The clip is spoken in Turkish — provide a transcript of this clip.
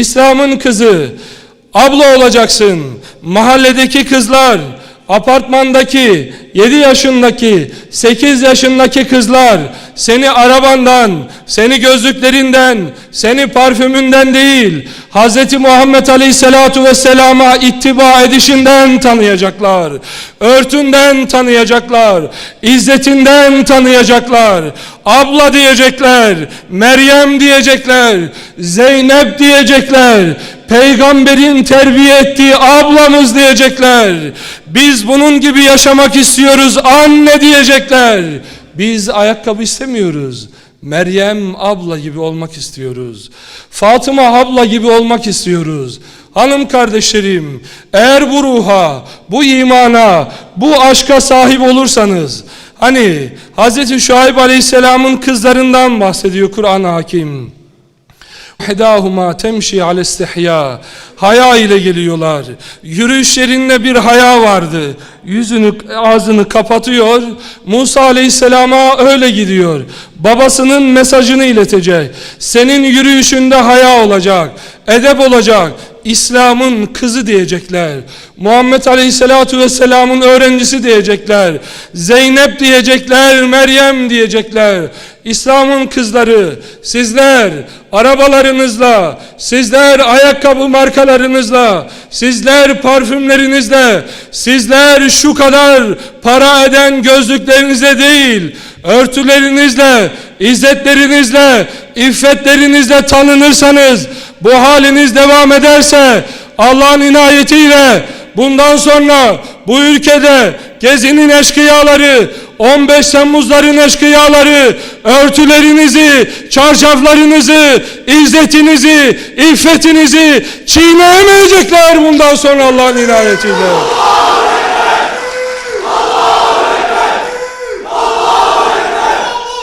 İslam'ın kızı, abla olacaksın. Mahalledeki kızlar, apartmandaki 7 yaşındaki, 8 yaşındaki kızlar seni arabandan, seni gözlüklerinden, seni parfümünden değil, Hz. Muhammed Aleyhisselatu Vesselam'a ittiba edişinden tanıyacaklar. Örtünden tanıyacaklar. İzzetinden tanıyacaklar. Abla diyecekler. Meryem diyecekler. Zeynep diyecekler. Peygamberin terbiye ettiği ablamız diyecekler. Biz bunun gibi yaşamak istiyoruz anne diyecekler. Biz ayakkabı istemiyoruz. Meryem abla gibi olmak istiyoruz. Fatıma abla gibi olmak istiyoruz. Hanım kardeşlerim, eğer bu ruha, bu imana, bu aşka sahip olursanız, hani Hz. Şuayb Aleyhisselam'ın kızlarından bahsediyor Kur'an-ı Hakim. Hedahuma temşi ale istihya. Haya ile geliyorlar. Yürüyüşlerinde bir haya vardı. Yüzünü ağzını kapatıyor. Musa Aleyhisselam'a öyle gidiyor. Babasının mesajını iletecek. Senin yürüyüşünde haya olacak. Edep olacak. İslam'ın kızı diyecekler. Muhammed Aleyhisselatu Vesselam'ın öğrencisi diyecekler. Zeynep diyecekler, Meryem diyecekler. İslam'ın kızları, sizler arabalarınızla, sizler ayakkabı markalarınızla, sizler parfümlerinizle, sizler şu kadar para eden gözlüklerinizle değil, örtülerinizle, izzetlerinizle, iffetlerinizle tanınırsanız, bu haliniz devam ederse Allah'ın inayetiyle bundan sonra bu ülkede gezinin eşkıyaları, 15 Temmuzların eşkıyaları örtülerinizi, çarşaflarınızı, izzetinizi, iffetinizi çiğneyemeyecekler bundan sonra Allah'ın inayetiyle.